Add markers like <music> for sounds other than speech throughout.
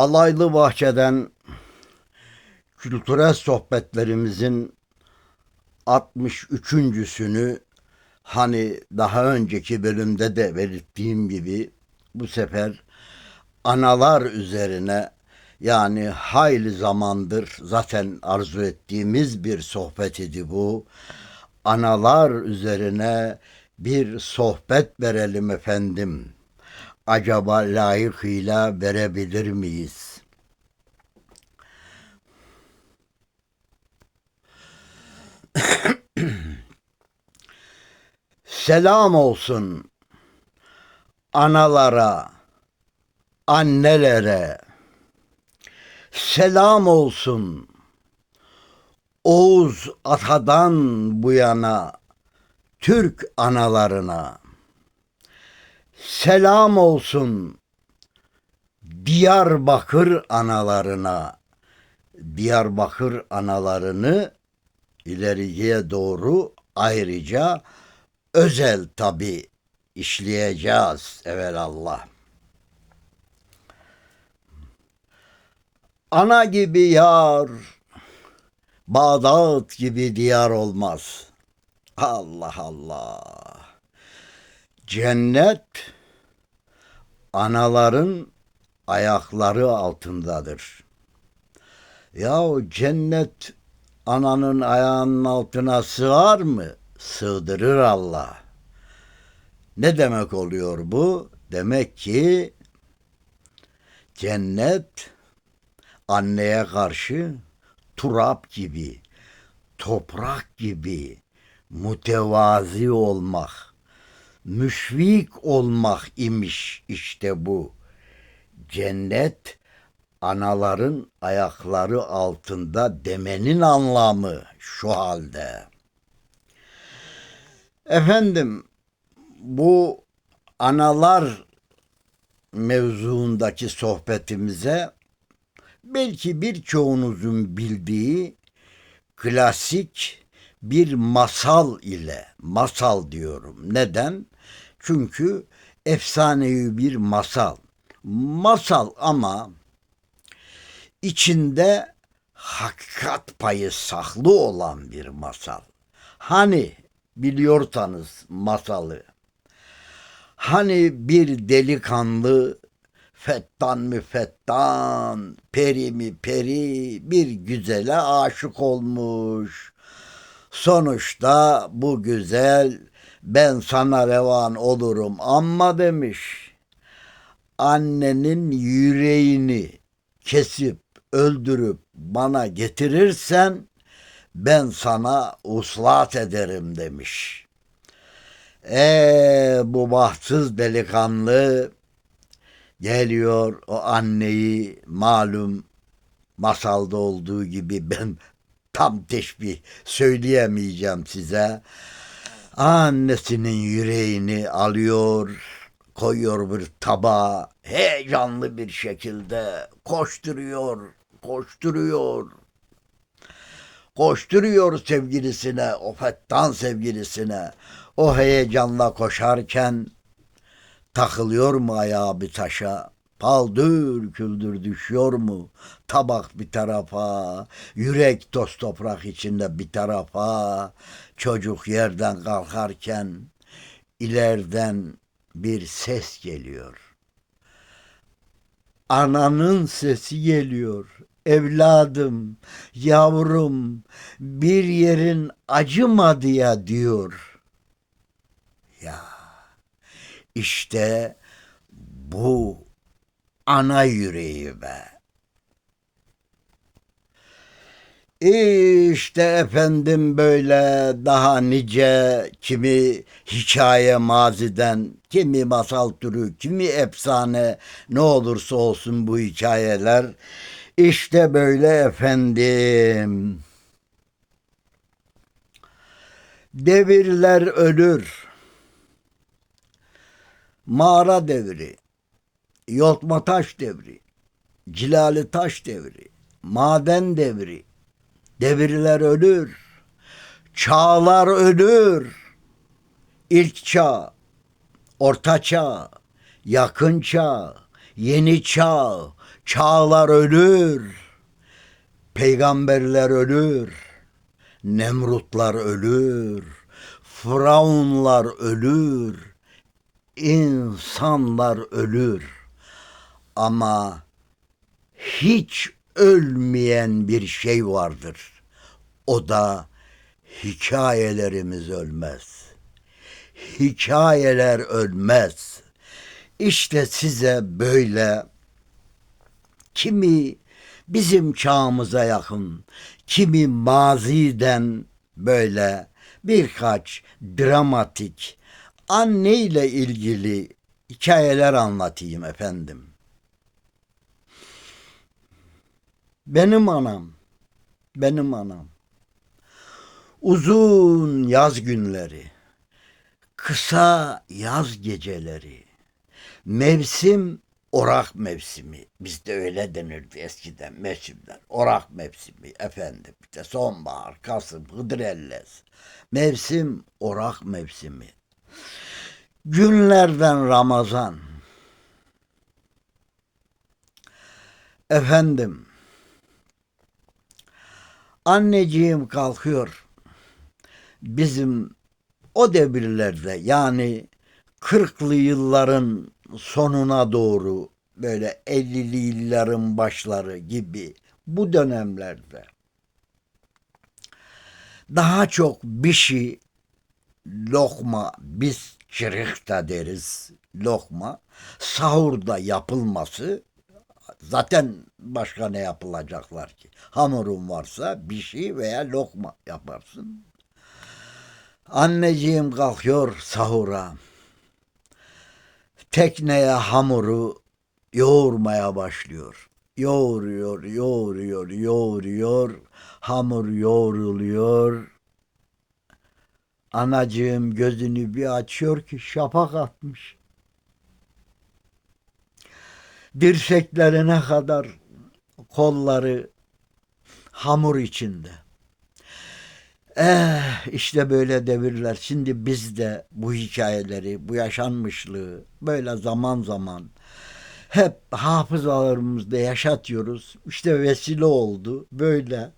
Alaylı Bahçe'den kültürel sohbetlerimizin 63.sünü hani daha önceki bölümde de belirttiğim gibi bu sefer analar üzerine yani hayli zamandır zaten arzu ettiğimiz bir sohbet idi bu. Analar üzerine bir sohbet verelim efendim. Acaba layıkıyla verebilir miyiz? <coughs> Selam olsun analara, annelere. Selam olsun Oğuz Atadan bu yana Türk analarına. Selam olsun Diyarbakır analarına. Diyarbakır analarını ileriye doğru ayrıca özel tabi işleyeceğiz evelallah. Ana gibi yar, Bağdat gibi diyar olmaz. Allah Allah. Cennet anaların ayakları altındadır. Yahu cennet ananın ayağının altına sığar mı? Sığdırır Allah. Ne demek oluyor bu? Demek ki cennet anneye karşı turap gibi, toprak gibi mütevazi olmak, müşfik olmak imiş işte bu. Cennet anaların ayakları altında demenin anlamı şu halde. Efendim bu analar mevzuundaki sohbetimize belki birçoğunuzun bildiği klasik bir masal ile masal diyorum. Neden? Çünkü efsanevi bir masal. Masal ama içinde hakikat payı saklı olan bir masal. Hani biliyorsanız masalı. Hani bir delikanlı fettan mı fettan, peri mi peri bir güzele aşık olmuş. Sonuçta bu güzel ben sana revan olurum ama demiş. Annenin yüreğini kesip öldürüp bana getirirsen ben sana uslat ederim demiş. E bu bahtsız delikanlı geliyor o anneyi malum masalda olduğu gibi ben tam teşbih söyleyemeyeceğim size. Annesinin yüreğini alıyor, koyuyor bir tabağa, heyecanlı bir şekilde koşturuyor, koşturuyor. Koşturuyor sevgilisine, o fettan sevgilisine. O heyecanla koşarken takılıyor mu ayağı bir taşa? Paldır küldür düşüyor mu? Tabak bir tarafa, yürek toz toprak içinde bir tarafa. Çocuk yerden kalkarken ileriden bir ses geliyor. Ananın sesi geliyor. Evladım, yavrum, bir yerin acımadı ya diyor. Ya işte bu ana yüreği be. İşte efendim böyle daha nice kimi hikaye maziden, kimi masal türü, kimi efsane ne olursa olsun bu hikayeler. İşte böyle efendim. Devirler ölür. Mağara devri, Yotma taş devri, Cilali taş devri, maden devri, devirler ölür, çağlar ölür. İlk çağ, orta çağ, yakın çağ, yeni çağ, Çağlar ölür, peygamberler ölür, Nemrutlar ölür, Firavunlar ölür, insanlar ölür. Ama hiç ölmeyen bir şey vardır. O da hikayelerimiz ölmez. Hikayeler ölmez. İşte size böyle kimi bizim çağımıza yakın, kimi maziden böyle birkaç dramatik anne ile ilgili hikayeler anlatayım efendim. Benim anam, benim anam. Uzun yaz günleri, kısa yaz geceleri, mevsim orak mevsimi. Bizde öyle denirdi eskiden mevsimler. Orak mevsimi efendim. İşte sonbahar, Kasım, Hıdrellez. Mevsim orak mevsimi. Günlerden Ramazan. Efendim, anneciğim kalkıyor. Bizim o devirlerde yani 40'lı yılların sonuna doğru böyle 50'li yılların başları gibi bu dönemlerde daha çok bir şey lokma biz çırıkta deriz lokma sahurda yapılması zaten başka ne yapılacaklar ki hamurun varsa bir şey veya lokma yaparsın anneciğim kalkıyor sahura tekneye hamuru yoğurmaya başlıyor. Yoğuruyor, yoğuruyor, yoğuruyor. Hamur yoğruluyor. Anacığım gözünü bir açıyor ki şafak atmış. Dirseklerine kadar kolları hamur içinde. Eh işte böyle devirler. Şimdi biz de bu hikayeleri, bu yaşanmışlığı böyle zaman zaman hep hafızalarımızda yaşatıyoruz. İşte vesile oldu böyle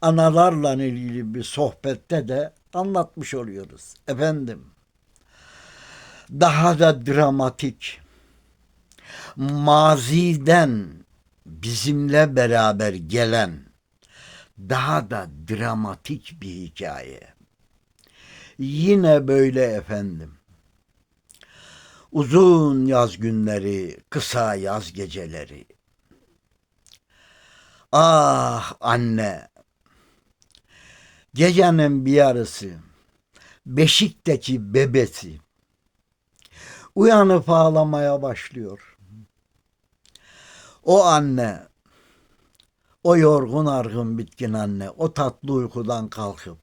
analarla ilgili bir sohbette de anlatmış oluyoruz. Efendim daha da dramatik maziden bizimle beraber gelen daha da dramatik bir hikaye. Yine böyle efendim. Uzun yaz günleri, kısa yaz geceleri. Ah anne. Gecenin bir yarısı beşikteki bebesi uyanıp ağlamaya başlıyor. O anne o yorgun argın bitkin anne o tatlı uykudan kalkıp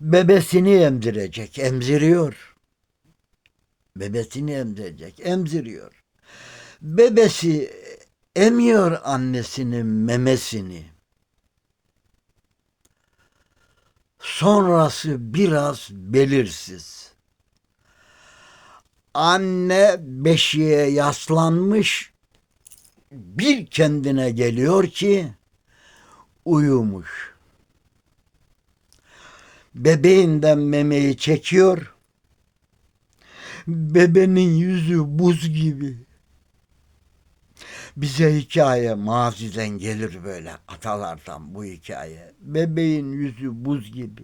bebesini emzirecek. Emziriyor. Bebesini emzirecek. Emziriyor. Bebesi emiyor annesinin memesini. Sonrası biraz belirsiz. Anne beşiğe yaslanmış bir kendine geliyor ki uyumuş. Bebeğinden memeyi çekiyor. Bebenin yüzü buz gibi. Bize hikaye maziden gelir böyle atalardan bu hikaye. Bebeğin yüzü buz gibi.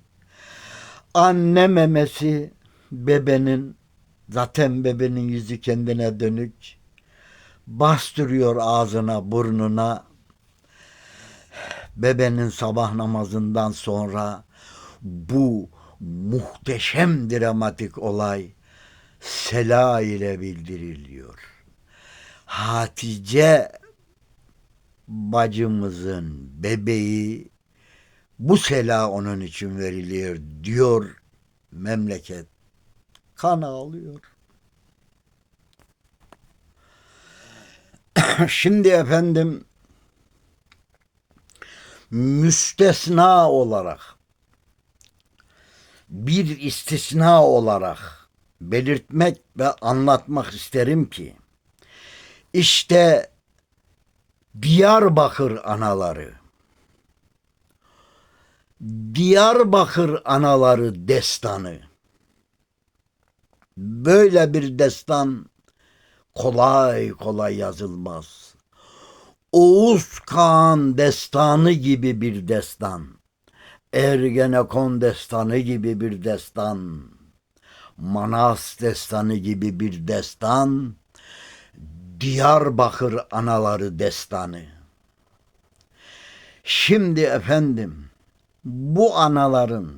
Anne memesi bebenin zaten bebenin yüzü kendine dönük bastırıyor ağzına burnuna. Bebenin sabah namazından sonra bu muhteşem dramatik olay Sela ile bildiriliyor. Hatice bacımızın bebeği bu sela onun için veriliyor diyor memleket. Kan ağlıyor. <coughs> Şimdi efendim müstesna olarak bir istisna olarak belirtmek ve anlatmak isterim ki işte Diyarbakır anaları. Diyarbakır anaları destanı. Böyle bir destan kolay kolay yazılmaz. Oğuz Kağan destanı gibi bir destan. Ergenekon destanı gibi bir destan. Manas destanı gibi bir destan. Diyarbakır anaları destanı. Şimdi efendim bu anaların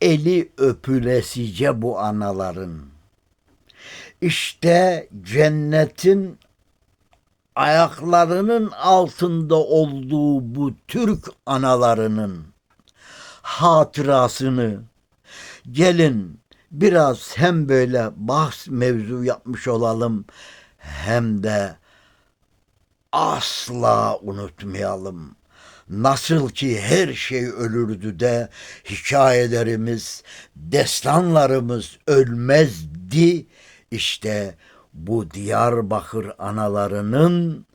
eli öpülesice bu anaların işte cennetin ayaklarının altında olduğu bu Türk analarının hatırasını gelin biraz hem böyle bahs mevzu yapmış olalım hem de asla unutmayalım. Nasıl ki her şey ölürdü de hikayelerimiz, destanlarımız ölmezdi. İşte bu Diyarbakır analarının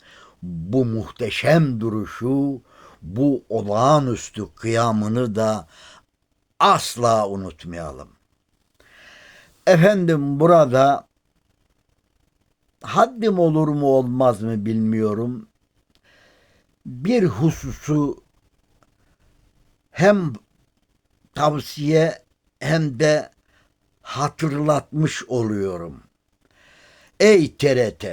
bu muhteşem duruşu, bu olağanüstü kıyamını da asla unutmayalım. Efendim burada haddim olur mu olmaz mı bilmiyorum. Bir hususu hem tavsiye hem de hatırlatmış oluyorum. Ey TRT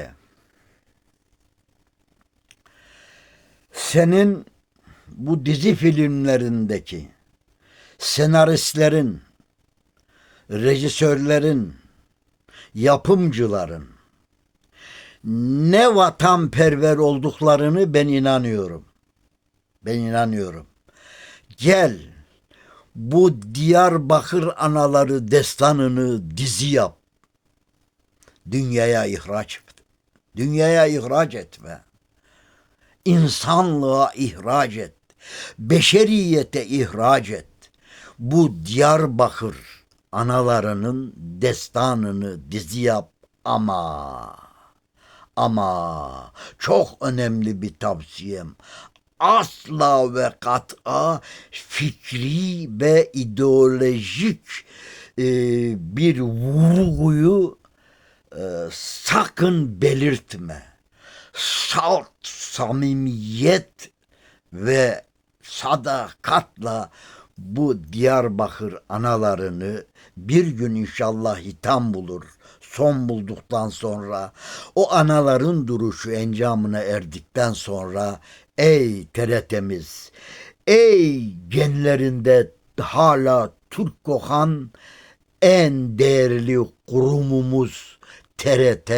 senin bu dizi filmlerindeki senaristlerin, rejisörlerin, yapımcıların ne vatanperver olduklarını ben inanıyorum. Ben inanıyorum. Gel bu Diyarbakır anaları destanını dizi yap. Dünyaya ihraç et. Dünyaya ihraç etme. İnsanlığa ihraç et. Beşeriyete ihraç et. Bu Diyarbakır analarının destanını dizi yap ama ama çok önemli bir tavsiyem. Asla ve kat'a fikri ve ideolojik e, bir vurguyu e, sakın belirtme. Salt, samimiyet ve sadakatla bu Diyarbakır analarını bir gün inşallah hitam bulur. Son bulduktan sonra o anaların duruşu encamına erdikten sonra ey TRT'miz, ey genlerinde hala Türk kokan en değerli kurumumuz TRT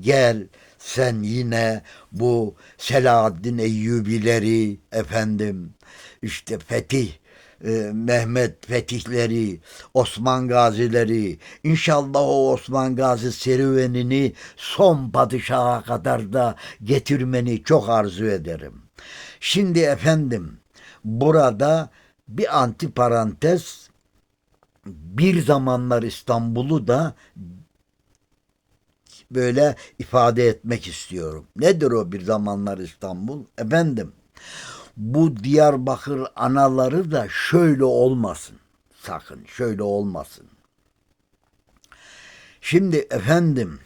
gel sen yine bu Selahaddin Eyyubileri efendim işte Fetih e, Mehmet Fetihleri, Osman Gazileri, inşallah o Osman Gazi serüvenini son padişaha kadar da getirmeni çok arzu ederim. Şimdi efendim burada bir antiparantez bir zamanlar İstanbul'u da böyle ifade etmek istiyorum. Nedir o bir zamanlar İstanbul? Efendim bu Diyarbakır anaları da şöyle olmasın. Sakın şöyle olmasın. Şimdi efendim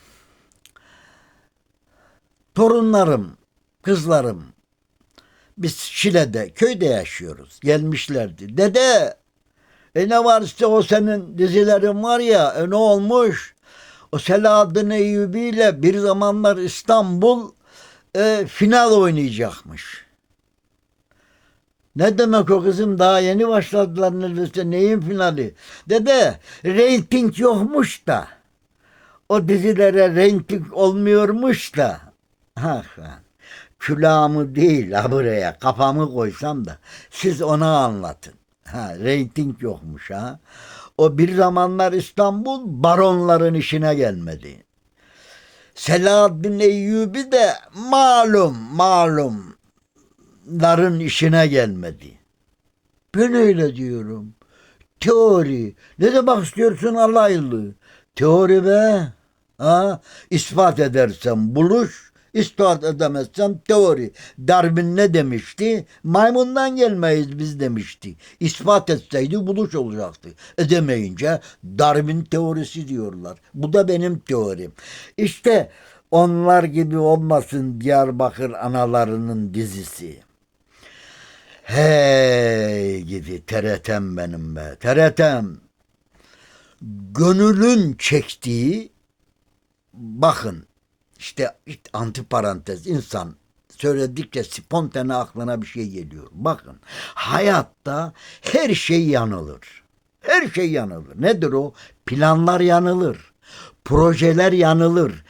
torunlarım, kızlarım biz Şile'de, köyde yaşıyoruz. Gelmişlerdi. Dede e ne var işte o senin dizilerin var ya e ne olmuş? O Selahaddin Eyyubi ile bir zamanlar İstanbul e, final oynayacakmış. Ne demek o kızım daha yeni başladılar neredeyse neyin finali? Dede reyting yokmuş da. O dizilere reyting olmuyormuş da. Ha, ha. Külahımı değil ha buraya kafamı koysam da siz ona anlatın. Ha, reyting yokmuş ha. O bir zamanlar İstanbul baronların işine gelmedi. Selahaddin Eyyubi de malum malum ların işine gelmedi. Ben öyle diyorum. Teori. Ne demek istiyorsun alaylı? Teori be. Ha? İspat edersen buluş, ispat edemezsem teori. Darwin ne demişti? Maymundan gelmeyiz biz demişti. İspat etseydi buluş olacaktı. Edemeyince Darwin teorisi diyorlar. Bu da benim teorim. İşte onlar gibi olmasın Diyarbakır analarının dizisi. Hey gidi TRT'm benim be. TRT'm. Gönülün çektiği bakın işte, antiparantez insan söyledikçe spontane aklına bir şey geliyor. Bakın hayatta her şey yanılır. Her şey yanılır. Nedir o? Planlar yanılır. Projeler yanılır.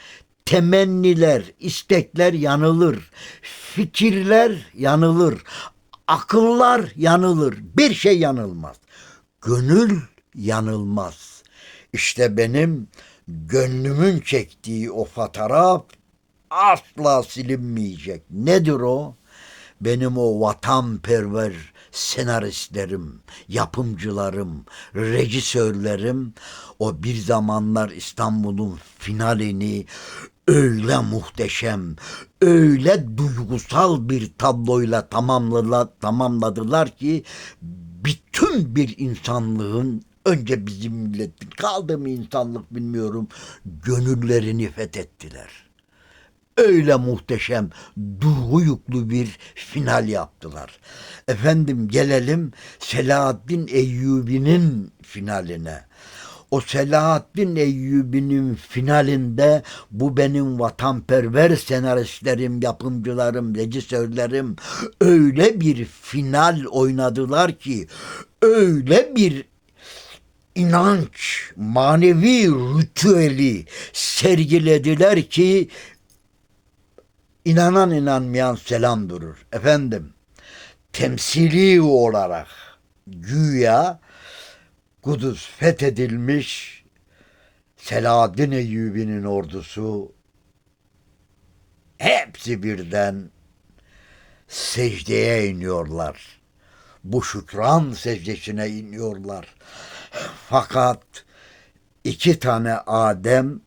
Temenniler, istekler yanılır. Fikirler yanılır. Akıllar yanılır. Bir şey yanılmaz. Gönül yanılmaz. İşte benim gönlümün çektiği o fotoğraf asla silinmeyecek. Nedir o? Benim o vatanperver senaristlerim, yapımcılarım, rejisörlerim o bir zamanlar İstanbul'un finalini öyle muhteşem, öyle duygusal bir tabloyla tamamladılar, tamamladılar ki bütün bir insanlığın önce bizim milletin kaldı mı insanlık bilmiyorum gönüllerini fethettiler öyle muhteşem, durgu yüklü bir final yaptılar. Efendim gelelim Selahaddin Eyyubi'nin finaline. O Selahaddin Eyyubi'nin finalinde bu benim vatanperver senaristlerim, yapımcılarım, rejisörlerim öyle bir final oynadılar ki öyle bir inanç, manevi ritüeli sergilediler ki inanan inanmayan selam durur. Efendim temsili olarak güya Kudüs fethedilmiş Selahaddin Eyyubi'nin ordusu hepsi birden secdeye iniyorlar. Bu şükran secdesine iniyorlar. Fakat iki tane Adem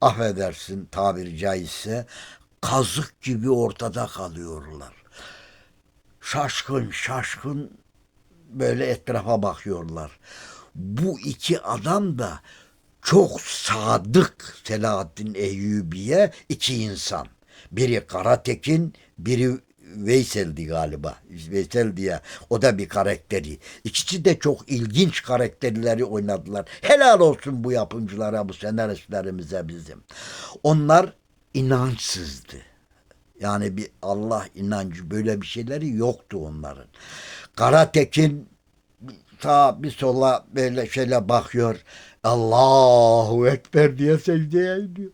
affedersin tabiri caizse kazık gibi ortada kalıyorlar. Şaşkın şaşkın böyle etrafa bakıyorlar. Bu iki adam da çok sadık Selahaddin Eyyubi'ye iki insan. Biri Karatekin, biri Veysel'di galiba. Veysel diye. O da bir karakteri. İkisi de çok ilginç karakterleri oynadılar. Helal olsun bu yapımcılara, bu senaristlerimize bizim. Onlar inançsızdı. Yani bir Allah inancı böyle bir şeyleri yoktu onların. Karatekin sağa bir sola böyle şöyle bakıyor. Allahu Ekber diye secdeye iniyor.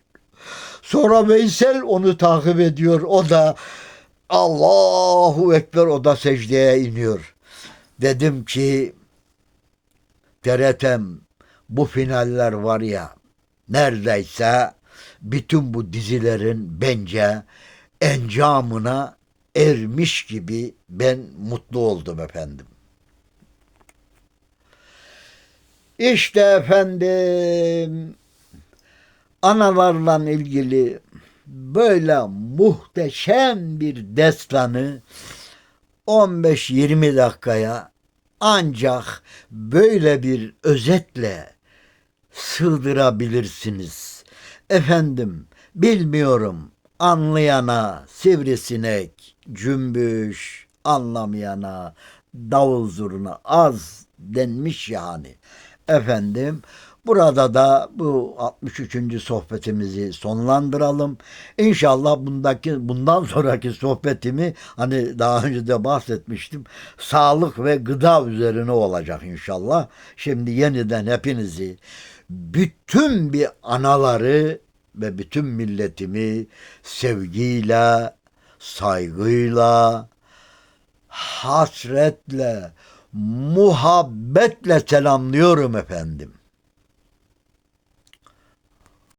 Sonra Veysel onu takip ediyor. O da Allahu Ekber o da secdeye iniyor. Dedim ki TRT'm bu finaller var ya neredeyse bütün bu dizilerin bence encamına ermiş gibi ben mutlu oldum efendim. İşte efendim analarla ilgili böyle muhteşem bir destanı 15-20 dakikaya ancak böyle bir özetle sığdırabilirsiniz. Efendim bilmiyorum anlayana sivrisinek, cümbüş, anlamayana davul zuruna az denmiş yani. Efendim burada da bu 63. sohbetimizi sonlandıralım. İnşallah bundaki bundan sonraki sohbetimi hani daha önce de bahsetmiştim. Sağlık ve gıda üzerine olacak inşallah. Şimdi yeniden hepinizi bütün bir anaları ve bütün milletimi sevgiyle, saygıyla, hasretle, muhabbetle selamlıyorum efendim.